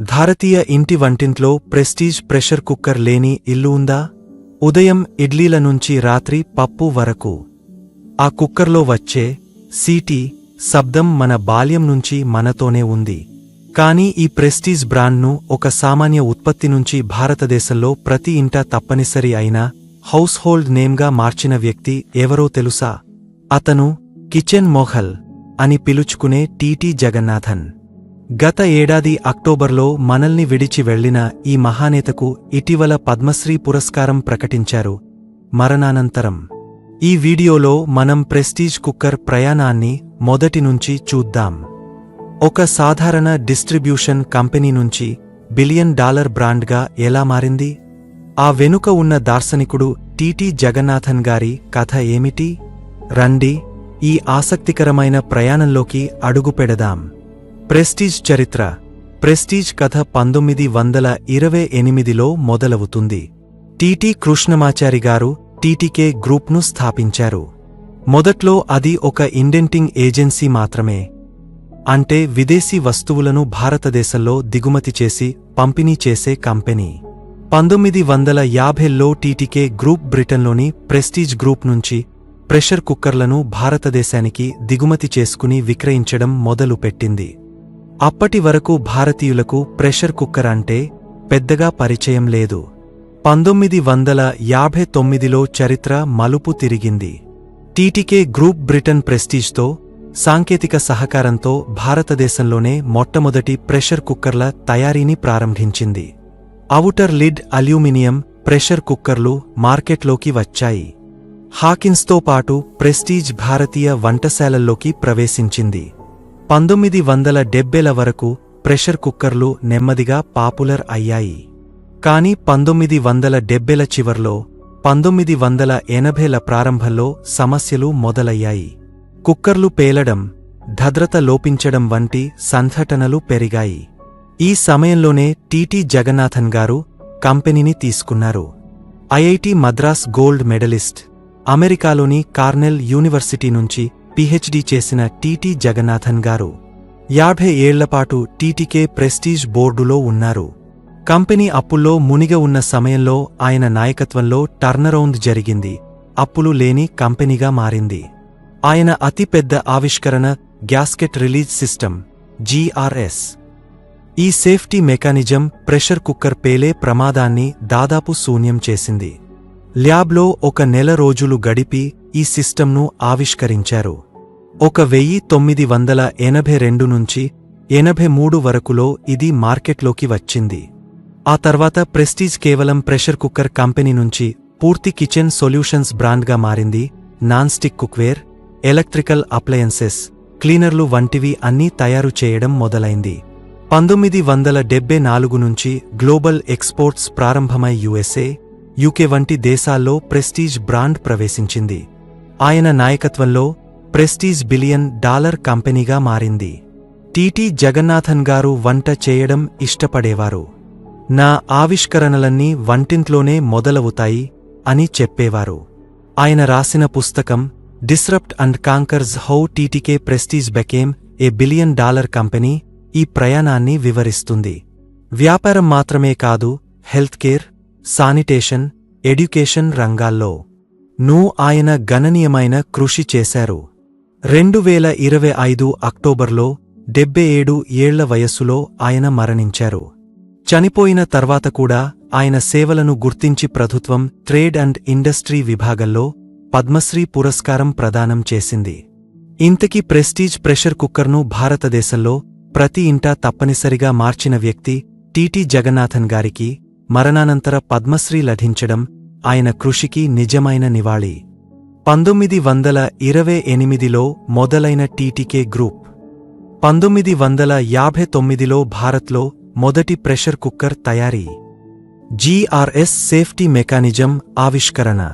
భారతీయ ఇంటి వంటింట్లో prestige pressure cooker లేని ఇల్లు ఉందా? ఉదయం ఇడ్లీల నుంచి రాత్రి పప్పు వరకు. ఆ కుక్కర్లో వచ్చే సీటీ శబ్దం మన బాల్యం నుంచి మనతోనే ఉంది. కానీ ఈ ప్రెస్టీజ్ బ్రాండ్ను ఒక సామాన్య ఉత్పత్తి నుంచి భారతదేశంలో ప్రతి ఇంటా తప్పనిసరి అయిన హౌస్ హోల్డ్ నేమ్గా మార్చిన వ్యక్తి ఎవరో తెలుసా? అతను కిచెన్ మొహల్ అని పిలుచుకునే టీటీ జగన్నాథన్. గత ఏడాది అక్టోబర్లో మనల్ని విడిచి వెళ్ళిన ఈ మహానేతకు ఇటీవల పద్మశ్రీ పురస్కారం ప్రకటించారు. మరణానంతరం. ఈ వీడియోలో మనం ప్రెస్టీజ్ కుక్కర్ ప్రయాణాన్ని మొదటి నుంచి చూద్దాం. ఒక సాధారణ డిస్ట్రిబ్యూషన్ కంపెనీ నుంచి బిలియన్ డాలర్ బ్రాండ్గా ఎలా మారింది? ఆ వెనుక ఉన్న దార్శనికుడు టీటీ జగన్నాథన్ గారి కథ ఏమిటి? రండి ఈ ఆసక్తికరమైన ప్రయాణంలోకి అడుగుపెడదాం. ప్రెస్టీజ్ చరిత్ర. ప్రెస్టీజ్ కథ పంతొమ్మిది వందల ఇరవై ఎనిమిదిలో మొదలవుతుంది. టీటీ కృష్ణమాచారి గారు టీటీకే గ్రూప్ను స్థాపించారు. మొదట్లో అది ఒక ఇండెంటింగ్ ఏజెన్సీ మాత్రమే. అంటే విదేశీ వస్తువులను భారతదేశంలో దిగుమతి చేసి పంపిణీ చేసే కంపెనీ. పంతొమ్మిది వందల యాభైలో టీటీకే గ్రూప్ బ్రిటన్లోని ప్రెస్టీజ్ గ్రూప్ నుంచి ప్రెషర్ కుక్కర్లను భారతదేశానికి దిగుమతి చేసుకుని విక్రయించడం మొదలుపెట్టింది. అప్పటి వరకు భారతీయులకు ప్రెషర్ కుక్కర్ అంటే పెద్దగా పరిచయం లేదు. పంతొమ్మిది వందల యాభై తొమ్మిదిలో చరిత్ర మలుపు తిరిగింది. టీటీకే గ్రూప్ బ్రిటన్ ప్రెస్టీజ్తో సాంకేతిక సహకారంతో భారతదేశంలోనే మొట్టమొదటి ప్రెషర్ కుక్కర్ల తయారీని ప్రారంభించింది. అవుటర్ లిడ్ అల్యూమినియం ప్రెషర్ కుక్కర్లు మార్కెట్లోకి వచ్చాయి. హాకిన్స్తో పాటు ప్రెస్టీజ్ భారతీయ వంటశాలల్లోకి ప్రవేశించింది. పంతొమ్మిది వందల డెబ్బెల వరకు ప్రెషర్ కుక్కర్లు నెమ్మదిగా పాపులర్ అయ్యాయి. కానీ పంతొమ్మిది వందల డెబ్బెల చివర్లో పంతొమ్మిది వందల ఎనభైల ప్రారంభంలో సమస్యలు మొదలయ్యాయి. కుక్కర్లు పేలడం భద్రత లోపించడం వంటి సంఘటనలు పెరిగాయి. ఈ సమయంలోనే టీటీ జగన్నాథన్ గారు కంపెనీని తీసుకున్నారు. ఐఐటి మద్రాస్ గోల్డ్ మెడలిస్ట్ అమెరికాలోని కార్నెల్ యూనివర్సిటీ నుంచి పిహెచ్డి చేసిన టీటీ జగన్నాథన్ గారు యాభై ఏళ్ళపాటు టీటీకే ప్రెస్టీజ్ బోర్డులో ఉన్నారు. కంపెనీ అప్పుల్లో మునిగ ఉన్న సమయంలో ఆయన నాయకత్వంలో టర్నరౌండ్ జరిగింది. అప్పులు లేని కంపెనీగా మారింది. ఆయన అతిపెద్ద ఆవిష్కరణ గ్యాస్కెట్ రిలీజ్ సిస్టమ్ జీఆర్ఎస్. ఈ సేఫ్టీ మెకానిజం ప్రెషర్ కుక్కర్ పేలే ప్రమాదాన్ని దాదాపు శూన్యం చేసింది. ల్యాబ్లో ఒక నెల రోజులు గడిపి ఈ సిస్టంను ఆవిష్కరించారు. ఒక వెయ్యి తొమ్మిది వందల ఎనభై రెండు నుంచి ఎనభై మూడు వరకులో ఇది మార్కెట్లోకి వచ్చింది. ఆ తర్వాత ప్రెస్టీజ్ కేవలం ప్రెషర్ కుక్కర్ కంపెనీ నుంచి పూర్తి కిచెన్ సొల్యూషన్స్ బ్రాండ్గా మారింది. Non stick cookware electrical appliances క్లీనర్లు వంటివి అన్నీ తయారు చేయడం మొదలైంది. పంతొమ్మిది వందల డెబ్బై నాలుగు నుంచి గ్లోబల్ ఎక్స్పోర్ట్స్ ప్రారంభమై యుఎస్ఏ యూకే వంటి దేశాల్లో ప్రెస్టీజ్ బ్రాండ్ ప్రవేశించింది. ఆయన నాయకత్వంలో ప్రెస్టీజ్ బిలియన్ డాలర్ కంపెనీగా మారింది. టీటీ జగన్నాథన్ గారు వంట చేయడం ఇష్టపడేవారు. నా ఆవిష్కరణలన్నీ వంటింట్లోనే మొదలవుతాయి అని చెప్పేవారు. ఆయన రాసిన పుస్తకం disrupt and conquers how TTK Prestige became a billion dollar company ఈ ప్రయాణాన్ని వివరిస్తుంది. వ్యాపారం మాత్రమే కాదు హెల్త్ కేర్ శానిటేషన్ ఎడ్యుకేషన్ రంగాల్లో. ను ఆయన గణనీయమైన కృషి చేశారు. రెండు వేల ఇరవై ఐదు అక్టోబర్లో డెబ్బై ఏడు ఏళ్ళ వయస్సులో ఆయన మరణించారు. చనిపోయిన తర్వాత కూడా ఆయన సేవలను గుర్తించి ప్రభుత్వం ట్రేడ్ అండ్ ఇండస్ట్రీ విభాగంలో పద్మశ్రీ పురస్కారం ప్రదానం చేసింది. ఇంతకీ ప్రెస్టీజ్ ప్రెషర్ కుక్కర్ను భారతదేశంలో ప్రతి ఇంటా తప్పనిసరిగా మార్చిన వ్యక్తి టీటీ జగన్నాథన్ గారికి మరణానంతర పద్మశ్రీ లభించడం ఆయన కృషికి నిజమైన నివాళి. పంతొమ్మిది వందల ఇరవై ఎనిమిదిలో మొదలైన టీటీకే గ్రూప్. పంతొమ్మిది వందల యాభై తొమ్మిదిలో భారత్లో మొదటి ప్రెషర్ కుక్కర్ తయారీ. జీఆర్ఎస్ సేఫ్టీ మెకానిజం ఆవిష్కరణ.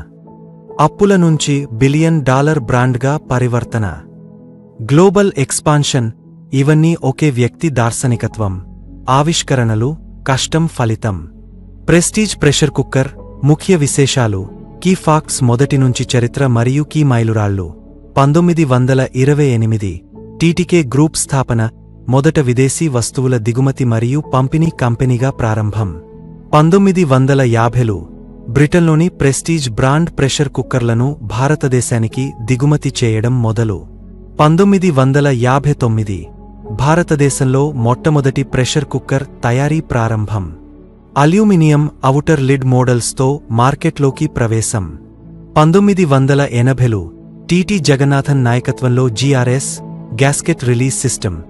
అప్పుల నుంచి బిలియన్ డాలర్ బ్రాండ్గా పరివర్తన. గ్లోబల్ ఎక్స్పాన్షన్ ఇవన్నీ ఒకే వ్యక్తి దార్శనికత్వం. ఆవిష్కరణలు కష్టం ఫలితం. ప్రెస్టీజ్ ప్రెషర్ కుక్కర్ ముఖ్య విశేషాలు. కీ ఫాక్స్ మొదటి నుంచి చరిత్ర మరియు కీ మైలురాళ్ళు పంతొమ్మిది వందల ఇరవై ఎనిమిది టీటీకే గ్రూప్ స్థాపన మొదట విదేశీ వస్తువుల దిగుమతి మరియు పంపిణీ కంపెనీగా ప్రారంభం. పంతొమ్మిది వందల యాభైలు బ్రిటన్లోని ప్రెస్టీజ్ బ్రాండ్ ప్రెషర్ కుక్కర్లను భారతదేశానికి దిగుమతి చేయడం మొదలు. పంతొమ్మిది వందల యాభై తొమ్మిది భారతదేశంలో మొట్టమొదటి ప్రెషర్ కుక్కర్ తయారీ ప్రారంభం. అల్యూమినియం అవుటర్ లిడ్ మోడల్స్తో మార్కెట్లోకి ప్రవేశం. పంతొమ్మిది వందల ఎనభైలు టీటీ జగన్నాథన్ నాయకత్వంలో GRS gasket release system.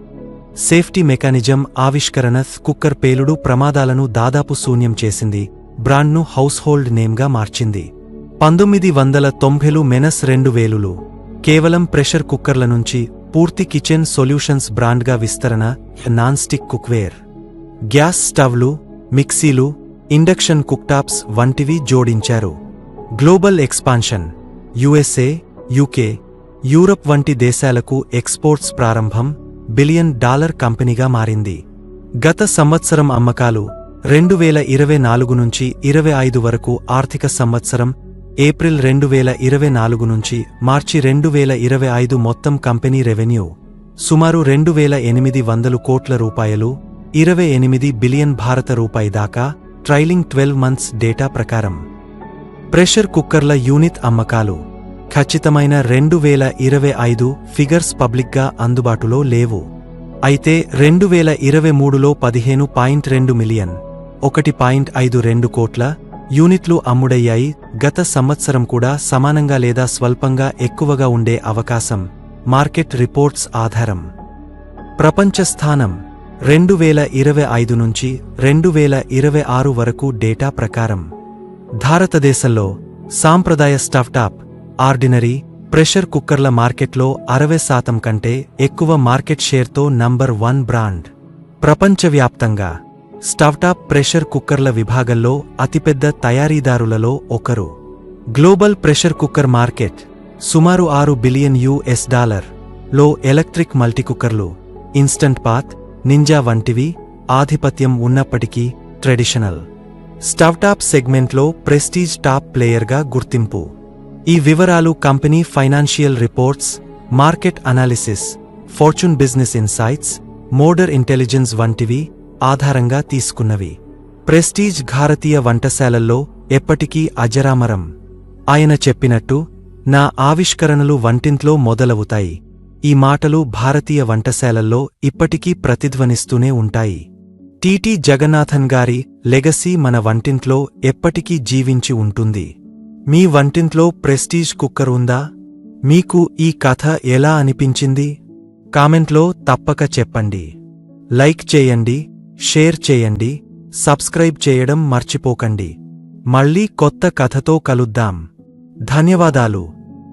Safety mechanism ఆవిష్కరణ కుక్కర్ పేలుడు ప్రమాదాలను దాదాపు శూన్యం చేసింది బ్రాండ్ను హౌస్హోల్డ్ నేమ్గా మార్చింది. పంతొమ్మిది వందల తొంభైలు మెనస్ రెండు వేలులు కేవలం ప్రెషర్ కుక్కర్ల నుంచి పూర్తి కిచెన్ సొల్యూషన్స్ బ్రాండ్గా విస్తరణ నాన్ స్టిక్ కుక్వేర్. గ్యాస్ స్టవ్లు మిక్సీలు ఇండక్షన్ కుక్టాప్స్ వంటివి జోడించారు. Global expansion USA UK Europe వంటి దేశాలకు ఎక్స్పోర్ట్స్ ప్రారంభం బిలియన్ డాలర్ కంపెనీగా మారింది. గత సంవత్సరం అమ్మకాలు రెండు వేల ఇరవై నాలుగు నుంచి ఇరవై ఐదు వరకు ఆర్థిక సంవత్సరం ఏప్రిల్ రెండు వేల ఇరవై నాలుగు నుంచి మార్చి రెండు వేల ఇరవై ఐదు మొత్తం కంపెనీ రెవెన్యూ సుమారు రెండు వేల ఎనిమిది వందలు కోట్ల రూపాయలు ఇరవై ఎనిమిది బిలియన్ భారత రూపాయి దాకా ట్రైలింగ్ ట్వెల్వ్ మంత్స్ డేటా ప్రకారం. ప్రెషర్ కుక్కర్ల యూనిట్ అమ్మకాలు ఖచ్చితమైన రెండు వేల ఇరవై ఐదు ఫిగర్స్ పబ్లిక్గా అందుబాటులో లేవు. అయితే రెండు వేల ఇరవై మూడులో పదిహేను పాయింట్ రెండు మిలియన్ ఒకటి పాయింట్ ఐదు రెండు కోట్ల యూనిట్లు అమ్ముడయ్యాయి. గత సంవత్సరం కూడా సమానంగా లేదా స్వల్పంగా ఎక్కువగా ఉండే అవకాశం మార్కెట్ రిపోర్ట్స్ ఆధారం. ప్రపంచ స్థానం రెండు వేల ఇరవై ఐదు నుంచి రెండు వేల ఇరవై ఆరు వరకు డేటా ప్రకారం భారతదేశంలో సాంప్రదాయ స్టఫ్టాప్ ఆర్డినరీ ప్రెషర్ కుక్కర్ల మార్కెట్లో అరవై శాతం కంటే ఎక్కువ మార్కెట్ షేర్తో నంబర్ వన్ బ్రాండ్. ప్రపంచవ్యాప్తంగా స్టవ్టాప్ ప్రెషర్ కుక్కర్ల విభాగంలో అతిపెద్ద తయారీదారులలో ఒకరు. గ్లోబల్ ప్రెషర్ కుక్కర్ మార్కెట్ సుమారు ఆరు బిలియన్ యుఎస్ డాలర్లో ఎలక్ట్రిక్ మల్టీకుక్కర్లు ఇన్స్టంట్ పాత్ నింజా వంటివి ఆధిపత్యం ఉన్నప్పటికీ ట్రెడిషనల్. స్టవ్టాప్ సెగ్మెంట్లో ప్రెస్టీజ్ టాప్ ప్లేయర్గా గుర్తింపు. ఈ వివరాలు company financial reports market analysis Fortune Business Insights Mordor Intelligence వంటివి ఆధారంగా తీసుకున్నవి. ప్రెస్టీజ్ భారతీయ వంటశాలల్లో ఎప్పటికీ అజరామరం. ఆయన చెప్పినట్టు నా ఆవిష్కరణలు వంటింట్లో మొదలవుతాయి. ఈ మాటలు భారతీయ వంటశాలల్లో ఇప్పటికీ ప్రతిధ్వనిస్తూనే ఉంటాయి. టీటీ జగన్నాథన్ గారి లెగసీ మన వంటింట్లో ఎప్పటికీ జీవించి ఉంటుంది. మీ వంటింట్లో ప్రెస్టీజ్ కుక్కర్ ఉందా? మీకు ఈ కథ ఎలా అనిపించింది? కామెంట్లో తప్పక చెప్పండి. లైక్ చేయండి షేర్ చేయండి సబ్స్క్రైబ్ చేయడం మర్చిపోకండి. మళ్ళీ కొత్త కథతో కలుద్దాం. ధన్యవాదాలు.